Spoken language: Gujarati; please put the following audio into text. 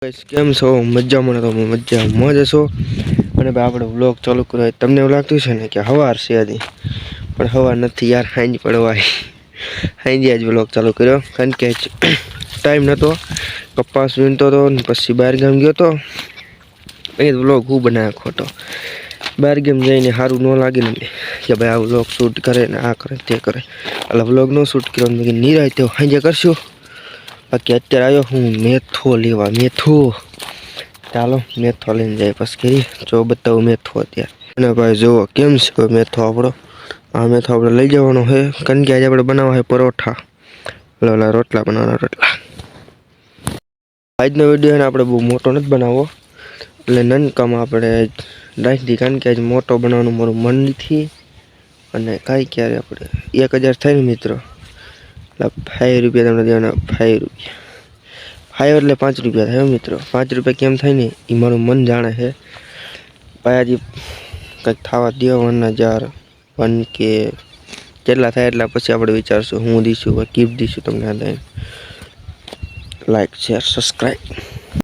કેમ છો? મજામાં મને તો મજા મજ છો અને ભાઈ, આપણે વ્લોગ ચાલુ કર્યો તમને એવું લાગતું છે ને કે હવાર છે હજી પણ હવાર નથી યાર, હાંજ પડવાય. હાંજે આજ વ્લોગ ચાલુ કર્યો. કારણ કે ટાઈમ નહોતો કપાસ વીણતો હતો ને પછી બહાર ગામ ગયો તો. એ વ્લોગ હું બનાવ્યો ખોટો. બહાર ગામ જઈને સારું ન લાગે ને કે ભાઈ, આ વ્લોગ શૂટ કરે ને આ કરે તે કરે. એટલે વ્લોગ ન શૂટ કર્યો નિરાય તો સાંજે કરશું. બાકી અત્યારે આવ્યો હું મેથો લેવા, મેથો. ચાલો, મેથો લઈને જાય પછી જો બતાવું મેથો અત્યારે. અને ભાઈ જુઓ, કેમ છે મેથો આપણો? આ મેથો આપણે લઈ જવાનો છે, કારણ કે આજે આપણે બનાવવા છે પરોઠા. ઓલા રોટલા બનાવવાના રોટલા. આજનો વીડિયો આપણે બહુ મોટો નથી બનાવવો. એટલે નનકામાં આપણે રાખી કારણ કે આજે મોટો બનાવવાનું મારું મન નથી અને કાંઈ ક્યારે આપણે. એક હજાર થાય ને મિત્રો. ફાઈવ રૂપિયા તમને દેવાના, ફાઈવ રૂપિયા. ફાઈવ એટલે પાંચ રૂપિયા થાય મિત્રો. પાંચ રૂપિયા કેમ થાય ને એ મારું મન જાણે છે. પાયાજી કંઈક થવા દો વન હજાર, વન કે જેટલા થાય એટલા પછી આપણે વિચારશું. હું દઈશું ગિફ્ટ દઈશું તમને આ લાઈક શેર સબસ્ક્રાઈબ